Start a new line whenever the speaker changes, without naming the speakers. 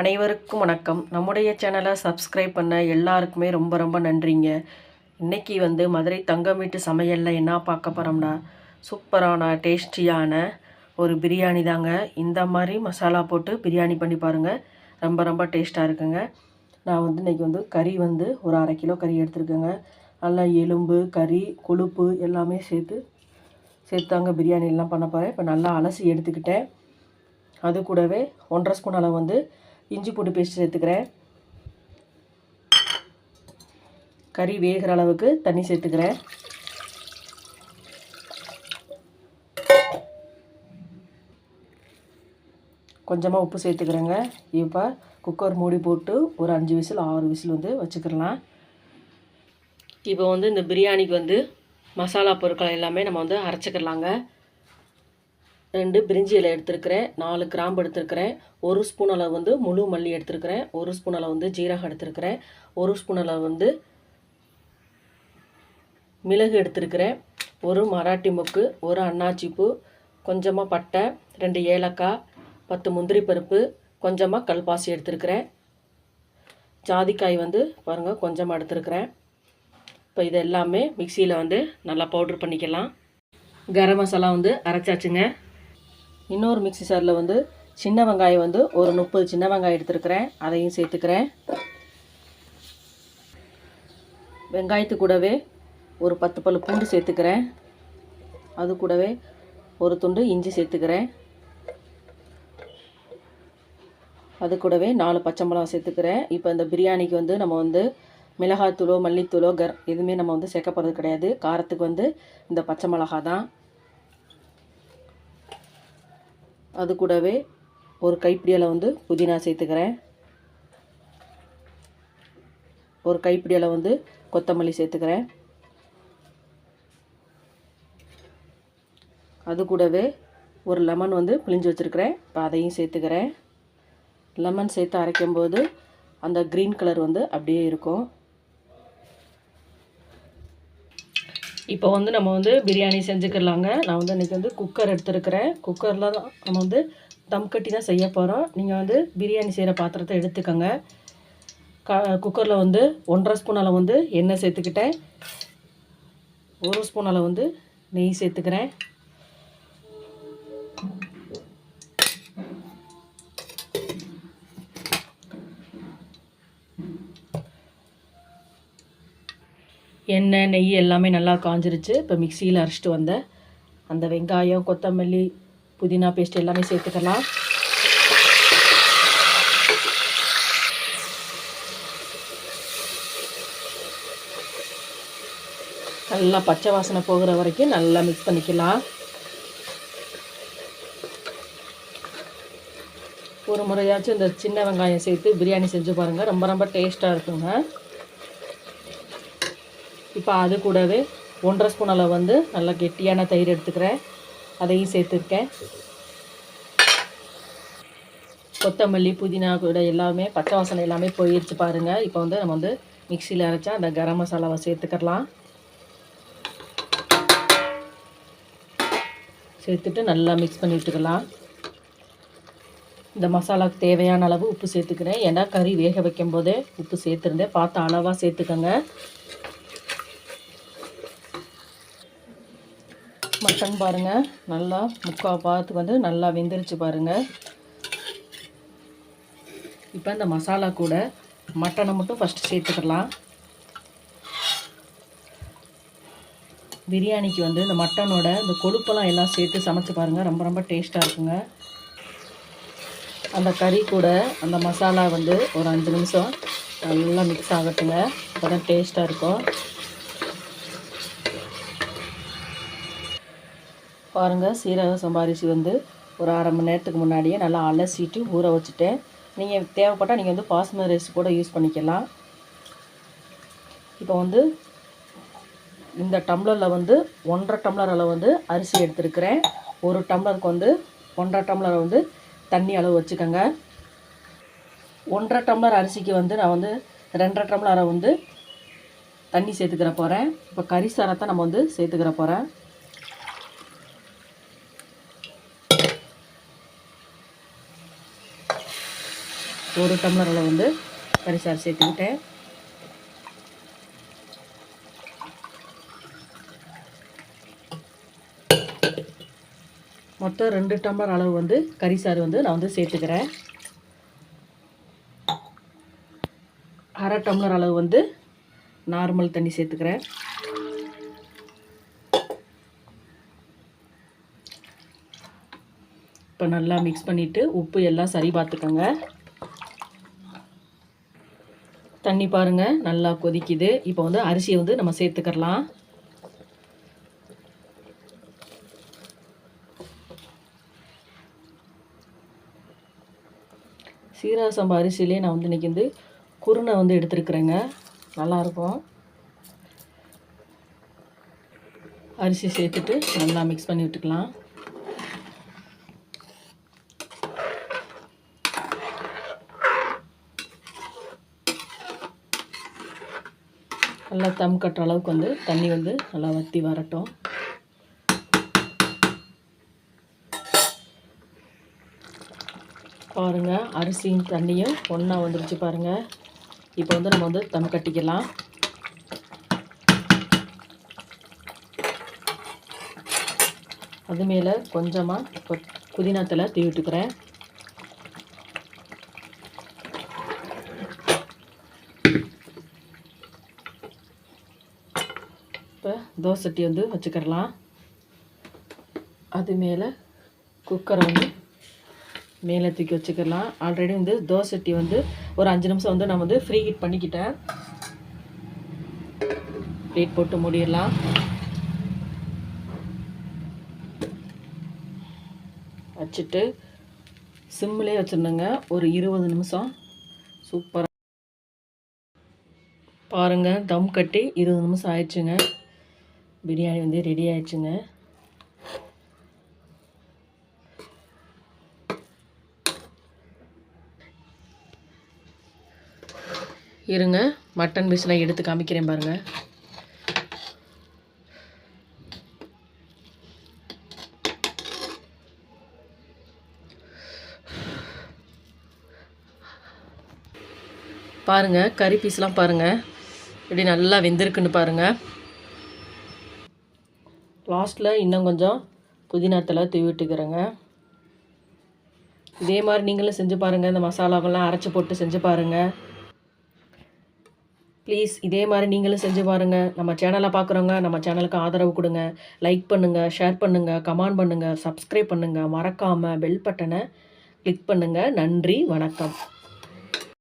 அனைவருக்கும் வணக்கம். நம்முடைய சேனலை சப்ஸ்கிரைப் பண்ண எல்லாருக்குமே ரொம்ப ரொம்ப நன்றிங்க. இன்றைக்கி வந்து மதுரை தங்கம் வீட்டு சமையலில் என்ன பார்க்க போகிறோம்னா சூப்பரான டேஸ்டியான ஒரு பிரியாணி தாங்க. இந்த மாதிரி மசாலா போட்டு பிரியாணி பண்ணி பாருங்கள் ரொம்ப ரொம்ப டேஸ்ட்டாக இருக்குங்க. நான் வந்து இன்றைக்கி வந்து கறி வந்து ஒரு அரை கிலோ கறி எடுத்துருக்கேங்க. நல்லா எலும்பு கறி கொழுப்பு எல்லாமே சேர்த்து சேர்த்தாங்க பிரியாணிலாம் பண்ண போகிறேன் இப்போ நல்லா அலசி எடுத்துக்கிட்டேன். அது கூடவே ஒன்றரை ஸ்பூன் அளவு வந்து இஞ்சி பூண்டு பேஸ்ட் சேர்த்துக்கிறேன். கறி வேகிற அளவுக்கு தண்ணி சேர்த்துக்கிறேன். கொஞ்சமாக உப்பு சேர்த்துக்கிறேங்க. இப்போ குக்கர் மூடி போட்டு ஒரு அஞ்சு விசில் ஆறு விசில் வந்து வச்சுக்கிடலாம் இப்போ வந்து இந்த பிரியாணிக்கு வந்து மசாலா பொருட்கள் எல்லாமே நம்ம வந்து அரைச்சிக்கிடலாங்க ரெண்டு பிரிஞ்சி இலை எடுத்துருக்கிறேன் நாலு கிராம்பு எடுத்துருக்கிறேன் ஒரு ஸ்பூன் அளவு வந்து முழு மல்லி எடுத்துருக்கிறேன் ஒரு ஸ்பூன் அளவு வந்து ஜீரகம் எடுத்துருக்கிறேன் ஒரு ஸ்பூன் அளவு வந்து மிளகு எடுத்துருக்கிறேன் ஒரு மராட்டி மொக்கு ஒரு அன்னாச்சி பூ கொஞ்சமாக பட்டை ரெண்டு ஏலக்காய் பத்து முந்திரி பருப்பு கொஞ்சமாக கல்பாசி எடுத்துருக்கிறேன். ஜாதிக்காய் வந்து பாருங்கள் கொஞ்சமாக எடுத்துருக்கிறேன். இப்போ இது எல்லாமே மிக்சியில் வந்து நல்லா பவுட்ரு பண்ணிக்கலாம். கரம் மசாலா வந்து அரைச்சாச்சுங்க. இன்னொரு மிக்ஸி சாரில் வந்து சின்ன வெங்காயம் வந்து ஒரு முப்பது சின்ன வெங்காயம் எடுத்துருக்கிறேன். அதையும் சேர்த்துக்கிறேன். வெங்காயத்து கூடவே ஒரு பத்து பல் பூண்டு சேர்த்துக்கிறேன். அது கூடவே ஒரு துண்டு இஞ்சி சேர்த்துக்கிறேன். அது கூடவே நாலு பச்சை மிளகா சேர்த்துக்கிறேன். இப்போ இந்த பிரியாணிக்கு வந்து நம்ம வந்து மிளகாத்தூளோ மல்லித்தூளோ கர் எதுவுமே நம்ம வந்து சேர்க்க போகிறது கிடையாது. காரத்துக்கு வந்து இந்த பச்சை மிளகா தான். அது கூடவே ஒரு கைப்பிடியில் வந்து புதினா சேர்த்துக்கிறேன். ஒரு கைப்பிடியில் வந்து கொத்தமல்லி சேர்த்துக்கிறேன். அது கூடவே ஒரு லெமன் வந்து பிழிஞ்சு வச்சுருக்கிறேன். இப்போ அதையும் சேர்த்துக்கிறேன். லெமன் சேர்த்து அரைக்கும்போது அந்த க்ரீன் கலர் வந்து அப்படியே இருக்கும். இப்போ வந்து நம்ம வந்து பிரியாணி செஞ்சுக்கிடலாங்க நான் வந்து இன்றைக்கி வந்து குக்கர் எடுத்துருக்கிறேன். குக்கரில் தான் நம்ம வந்து தம் கட்டி தான் செய்ய போகிறோம் நீங்கள் வந்து பிரியாணி செய்கிற பாத்திரத்தை எடுத்துக்கோங்க. க குக்கரில் வந்து ஒன்றரை ஸ்பூன் அளவு வந்து எண்ணெய் சேர்த்துக்கிட்டேன். ஒரு ஸ்பூன் அளவு வந்து நெய் சேர்த்துக்கிறேன். எண்ணெய் நெய் எல்லாமே நல்லா காஞ்சிருச்சு. இப்போ மிக்சியில் அரைச்சிட்டு வந்தேன் அந்த வெங்காயம் கொத்தமல்லி புதினா பேஸ்ட் எல்லாமே சேர்த்துக்கலாம். நல்லா பச்சை வாசனை போகிற வரைக்கும் நல்லா மிக்ஸ் பண்ணிக்கலாம். ஒரு முறையாச்சும் இந்த சின்ன வெங்காயம் சேர்த்து பிரியாணி செஞ்சு பாருங்கள் ரொம்ப ரொம்ப டேஸ்ட்டாக இருக்குங்க. இப்போ அது கூடவே ஒன்றரை ஸ்பூன் அளவு வந்து நல்லா கெட்டியான தயிர் எடுத்துக்கிறேன். அதையும் சேர்த்துருக்கேன். கொத்தமல்லி புதினா கூட எல்லாமே பச்சை வாசனை எல்லாமே போயிடுச்சு பாருங்கள் இப்போ வந்து நம்ம வந்து மிக்சியில் அரைச்சா அந்த கரம் மசாலாவை சேர்த்துக்கலாம். சேர்த்துட்டு நல்லா மிக்ஸ் பண்ணி விட்டுக்கலாம் இந்த மசாலாவுக்கு தேவையான அளவு உப்பு சேர்த்துக்கிறேன். ஏன்னா கறி வேக வைக்கும் போதே உப்பு சேர்த்துருந்தேன். பார்த்து அளவாக சேர்த்துக்கோங்க. மட்டன் பாருங்கள் நல்லா முக்கால் பாத்துக்கு வந்து நல்லா வெந்துருச்சு பாருங்கள் இப்போ இந்த மசாலா கூட மட்டனை மட்டும் ஃபஸ்ட்டு சேர்த்துக்கலாம். பிரியாணிக்கு வந்து இந்த மட்டனோட இந்த கொழுப்பெல்லாம் எல்லாம் சேர்த்து சமைச்சு பாருங்கள் ரொம்ப ரொம்ப டேஸ்ட்டாக இருக்குங்க. அந்த கறி கூட அந்த மசாலா வந்து ஒரு அஞ்சு நிமிஷம் நல்லா மிக்ஸ் ஆகட்டுங்க. அப்போ தான் டேஸ்ட்டாக இருக்கும். பாருங்கள் சீரக சம்பாரிசி வந்து ஒரு அரை மணி நேரத்துக்கு முன்னாடியே நல்லா அலசிட்டு ஊற வச்சுட்டேன். நீங்கள் தேவைப்பட்டால் நீங்கள் வந்து பாஸ்மதி ரைஸ் கூட யூஸ் பண்ணிக்கலாம். இப்போ வந்து இந்த டம்ளரில் வந்து ஒன்றரை டம்ளர் அளவு வந்து அரிசி எடுத்துருக்கிறேன். ஒரு டம்ளருக்கு வந்து ஒன்றரை டம்ளர் வந்து தண்ணி அளவு வச்சுக்கோங்க. ஒன்றரை டம்ளர் அரிசிக்கு வந்து நான் வந்து ரெண்டரை டம்ளரை வந்து தண்ணி சேர்த்துக்கிற போகிறேன் இப்போ கறி சாரத்தை நம்ம வந்து சேர்த்துக்கிற போகிறேன் ஒரு டம்ளர் அளவு வந்து கரிசாறு சேர்த்துக்கிட்டேன். மொத்தம் ரெண்டு டம்ளர் அளவு வந்து கறிசாறு வந்து நான் வந்து சேர்த்துக்கிறேன். அரை டம்ளர் அளவு வந்து நார்மல் தண்ணி சேர்த்துக்கிறேன். இப்போ நல்லா மிக்ஸ் பண்ணிவிட்டு உப்பு எல்லாம் சரி பார்த்துக்கோங்க. தண்ணி பாருங்கள் நல்லா கொதிக்குது. இப்போ வந்து அரிசியை வந்து நம்ம சேர்த்துக்கிறலாம். சீரக சம்பா அரிசியிலே நான் வந்து இன்றைக்கி வந்து குருணை வந்து எடுத்துருக்குறேங்க. நல்லாயிருக்கும். அரிசி சேர்த்துட்டு நல்லா மிக்ஸ் பண்ணி விட்டுக்கலாம். நல்லா தம் கட்டுற அளவுக்கு வந்து தண்ணி வந்து நல்லா வற்றி வரட்டும். பாருங்கள் அரிசியும் தண்ணியும் ஒன்றா வந்துருச்சு பாருங்கள் இப்போ வந்து நம்ம வந்து தம் கட்டிக்கலாம். அது மேலே கொஞ்சமாக புதினா தலை தீவிட்டுக்கிறேன் இப்போ தோசை சட்டி வந்து வச்சுக்கிடலாம். அது மேலே குக்கரை வந்து மேலே தூக்கி வச்சுக்கிடலாம். ஆல்ரெடி வந்து தோசை சட்டி வந்து ஒரு அஞ்சு நிமிஷம் வந்து நான் வந்து ஃப்ரீ ஹீட் பண்ணிக்கிட்டேன். ப்ளேட் போட்டு மூடிடலாம். வச்சுட்டு சிம்மிலே வச்சுருந்தேங்க. ஒரு இருபது நிமிஷம். சூப்பராக பாருங்கள் தம் கட்டி இருபது நிமிஷம் ஆயிடுச்சுங்க. பிரியாணி வந்து ரெடி ஆயிடுச்சுங்க. இருங்க மட்டன் பீஸ்லாம் எடுத்து காமிக்கிறேன் பாருங்கள் பாருங்கள் கறி பீஸ்லாம் பாருங்கள் இப்படி நல்லா வெந்திருக்குன்னு பாருங்கள் லாஸ்ட்டில் இன்னும் கொஞ்சம் புதினா தலை தூவி விட்டுக்கிறேங்க இதே மாதிரி நீங்களும் செஞ்சு பாருங்கள் இந்த மசாலாவெல்லாம் அரைச்சி போட்டு செஞ்சு பாருங்கள் ப்ளீஸ் இதே மாதிரி நீங்களும் செஞ்சு பாருங்கள் நம்ம சேனலை பார்க்குறவங்க நம்ம சேனலுக்கு ஆதரவு கொடுங்க. லைக் பண்ணுங்கள் ஷேர் பண்ணுங்கள் கமெண்ட் பண்ணுங்கள் சப்ஸ்கிரைப் பண்ணுங்கள் மறக்காமல் பெல் பட்டனை கிளிக் பண்ணுங்கள் நன்றி வணக்கம்.